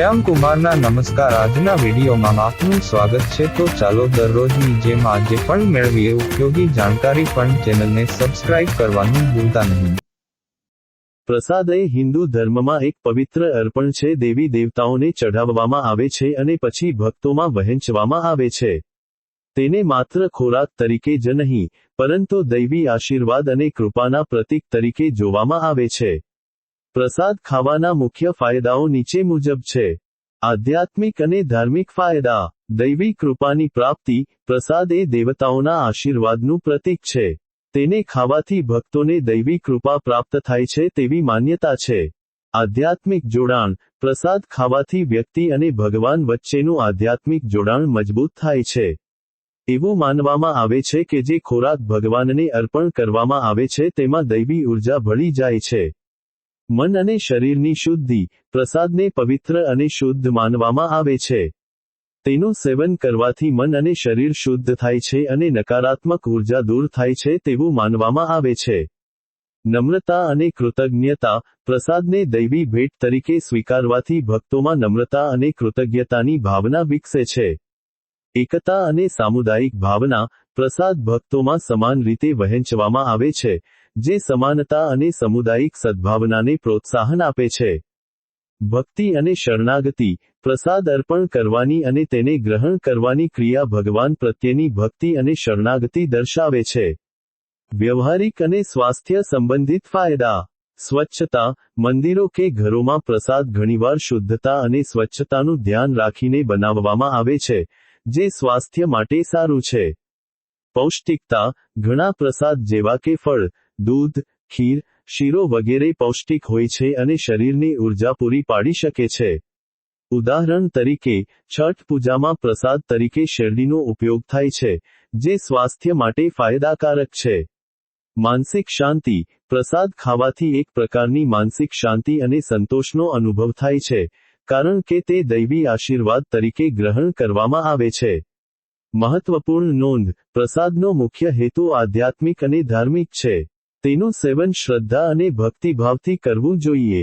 શ્યામ કુમારના નમસ્કાર. આજના વિડીયોમાં આપનું સ્વાગત છે. તો ચાલો દરરોજની જેમ આજે પણ મેળવીએ. ઉપયોગી જાણકારી પણ ચેનલને સબસ્ક્રાઇબ કરવાનું ભૂલતા નહીં. પ્રસાદ એ હિન્દુ ધર્મમાં એક પવિત્ર અર્પણ છે. દેવી દેવતાઓને ચઢાવવામાં આવે છે અને પછી ભક્તોમાં વહેંચવામાં આવે છે. તેને માત્ર ખોરાક તરીકે જ નહીં, પરંતુ દૈવી આશીર્વાદ અને કૃપાના પ્રતીક તરીકે જોવામાં આવે છે. પ્રસાદ ખાવાના મુખ્ય ફાયદાઓ નીચે મુજબ છે. આધ્યાત્મિક અને ધાર્મિક ફાયદા. દૈવી કૃપાની પ્રાપ્તિ પ્રસાદ એ દેવતાઓના આશીર્વાદનું પ્રતીક છે. તેને ખાવાથી ભક્તોને દૈવી કૃપા પ્રાપ્ત થાય છે તેવી માન્યતા છે. આધ્યાત્મિક જોડાણ. પ્રસાદ ખાવાથી વ્યક્તિ અને ભગવાન વચ્ચેનું આધ્યાત્મિક જોડાણ મજબૂત થાય છે. એવું માનવામાં આવે છે કે જે ખોરાક ભગવાનને અર્પણ કરવામાં આવે છે તેમાં દૈવી ઊર્જા ભળી જાય છે. મન અને શરીરની શુદ્ધિ, પ્રસાદને પવિત્ર અને શુદ્ધ માનવામાં આવે છે. તેનું સેવન કરવાથી મન અને શરીર શુદ્ધ થાય છે અને નકારાત્મક ઊર્જા દૂર થાય છે તેવું માનવામાં આવે છે. નમ્રતા અને કૃતજ્ઞતા, પ્રસાદને દૈવી ભેટ તરીકે સ્વીકારવાથી ભક્તોમાં નમ્રતા અને કૃતજ્ઞતાની ભાવના વિકસે છે. એકતા અને સામુદાયિક ભાવના, પ્રસાદ ભક્તોમાં સમાન રીતે વહેંચવામાં આવે છે. જે સમાનતા અને સમુદાયિક સદ્ભાવનાને પ્રોત્સાહન આપે છે. ભક્તિ અને શરણાગતિ, પ્રસાદ અર્પણ કરવાની અને તેને ગ્રહણ કરવાની ક્રિયા ભગવાન પ્રત્યેની ભક્તિ અને શરણાગતિ દર્શાવે છે. વ્યવહારિક અને સ્વાસ્થ્ય સંબંધિત ફાયદા. સ્વચ્છતા, મંદિરો કે ઘરોમાં પ્રસાદ ઘણીવાર શુદ્ધતા અને સ્વચ્છતાનું ધ્યાન રાખીને બનાવવામાં આવે છે, જે સ્વાસ્થ્ય માટે સારું છે. પૌષ્ટિકતા, ઘણા પ્રસાદ જેવા કે ફળ દૂધ, ખીર, શીરો વગેરે પૌષ્ટિક હોય છે અને શરીરની ઊર્જા પૂરી પાડી શકે છે. ઉદાહરણ તરીકે, છઠ પૂજામાં પ્રસાદ તરીકે શેરડીનો ઉપયોગ થાય છે, જે સ્વાસ્થ્ય માટે ફાયદાકારક છે. માનસિક શાંતિ, પ્રસાદ ખાવાથી એક પ્રકારની માનસિક શાંતિ અને સંતોષનો અનુભવ થાય છે, કારણ કે તે દૈવી આશીર્વાદ તરીકે ગ્રહણ કરવામાં આવે છે. મહત્વપૂર્ણ નોંધ, પ્રસાદનો મુખ્ય હેતુ આધ્યાત્મિક અને ધાર્મિક છે. તેનું સેવન શ્રદ્ધા અને ભક્તિભાવથી કરવું જોઈએ.